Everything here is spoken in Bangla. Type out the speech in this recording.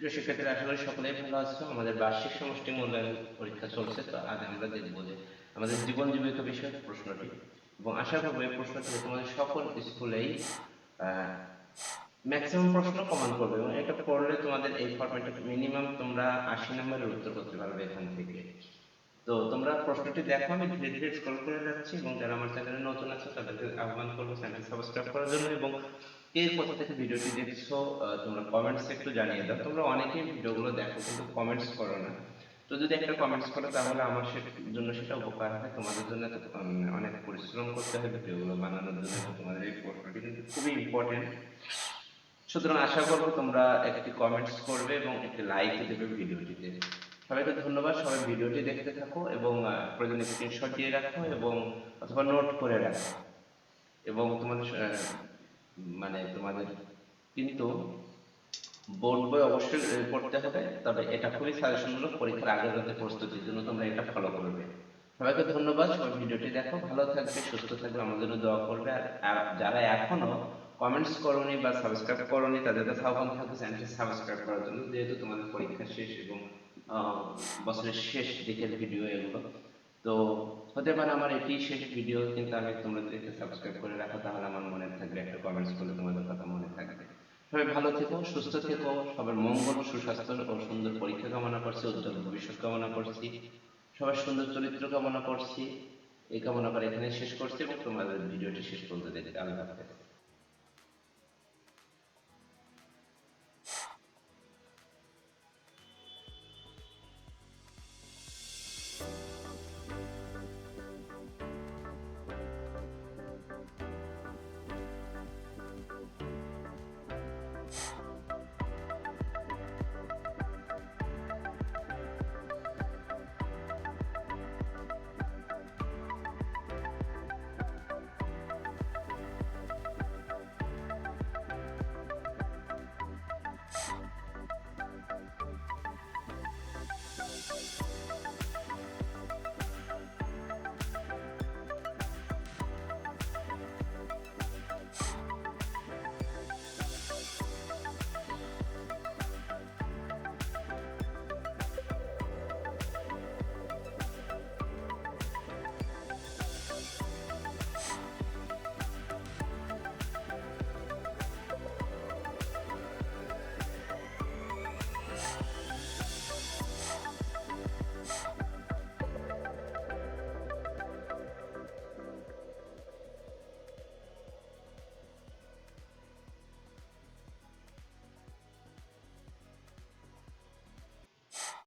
প্রিয় শিক্ষার্থীরা, আশা করি সকলেই ভালো আছো। আমাদের বার্ষিক সমষ্টি মূল্যায়ন পরীক্ষা চলছে, তো আজ আমরা দেখব যে আমাদের জীবন জীবিকা বিষয়ক প্রশ্নটি। এবং আশা করব এই প্রশ্নটি তোমাদের সকল স্কুলেই ম্যাক্সিমাম প্রশ্ন কমন করবে। এবং এটা পড়লে তোমাদের এই ফরম্যাটে মিনিমাম তোমরা আশি নম্বরের উত্তর করতে পারবে এখান থেকে। তো তোমরা প্রশ্নটি দেখো, আমি ধীরে ধীরে স্ক্রল করে যাচ্ছি। এবং যারা আমার চ্যানেলে নতুন আছে, তাদেরকে আহ্বান করব চ্যানেল সাবস্ক্রাইব করার জন্য। এবং কে কোথা থেকে ভিডিওটি দেখছ তোমরা কমেন্টস একটু জানিয়ে দাও। তোমরা অনেকেই ভিডিওগুলো দেখো কিন্তু কমেন্টস করো না। তো যদি একটা কমেন্টস করো তাহলে আমার জন্য সেটা উপকার হয়। তোমাদের জন্য এত, অনেক পরিশ্রম করতে হয় ভিডিওগুলো বানানোর জন্য তোমাদের এই প্রশ্নটি কিন্তু খুবই ইম্পর্টেন্ট সুতরাং আশা করব তোমরা একটি কমেন্টস করবে এবং একটি লাইক দেবে ভিডিওটিতে। সবাইকে ধন্যবাদ। সবাই ভিডিওটি দেখতে থাকো এবং আহ, প্রয়োজনে স্ক্রিনশট দিয়ে রাখো এবং অথবা নোট করে রাখো। এবং তোমাদের মানে তোমাদের, কিন্তু বোর্ড বই অবশ্যই পড়তে হবে তবে এটা খুবই সাজেশনমূলক পরীক্ষার আগের রাতে প্রস্তুতির জন্য তোমরা এটা ফলো করবে। সবাইকে ধন্যবাদ, সবাই ভিডিওটি দেখো, ভালো থাকবে, সুস্থ থাকবে, আমাদের জন্য দোয়া করবে। আর যারা এখনও কমেন্টস করনি বা সাবস্ক্রাইব করনি, তাদের কাছে আহ্বান থাকবে চ্যানেলটি সাবস্ক্রাইব করার জন্য, যেহেতু তোমাদের পরীক্ষা শেষ এবং বছরের শেষ দিকের ভিডিও এগুলো। তো হতে পারে আমার এটি শেষ ভিডিও কিন্তু আমি তোমরা যদি সাবস্ক্রাইব করে রাখো, তাহলে আমার মনে থাকবে একটা কমেন্টস করলে তোমাদের কথা মনে থাকবে। সবাই ভালো থেকো, সুস্থ থেকো, সবার মঙ্গল, সুস্বাস্থ্য ও সুন্দর পরীক্ষা কামনা করছি, উজ্জ্বল ভবিষ্যৎ কামনা করছি, সবার সুন্দর চরিত্র কামনা করছি, এই কামনা করে এখানে শেষ করছি এবং তোমাদের ভিডিওটি শেষ পর্যন্ত দেখতে আল্লাহ হাফেজ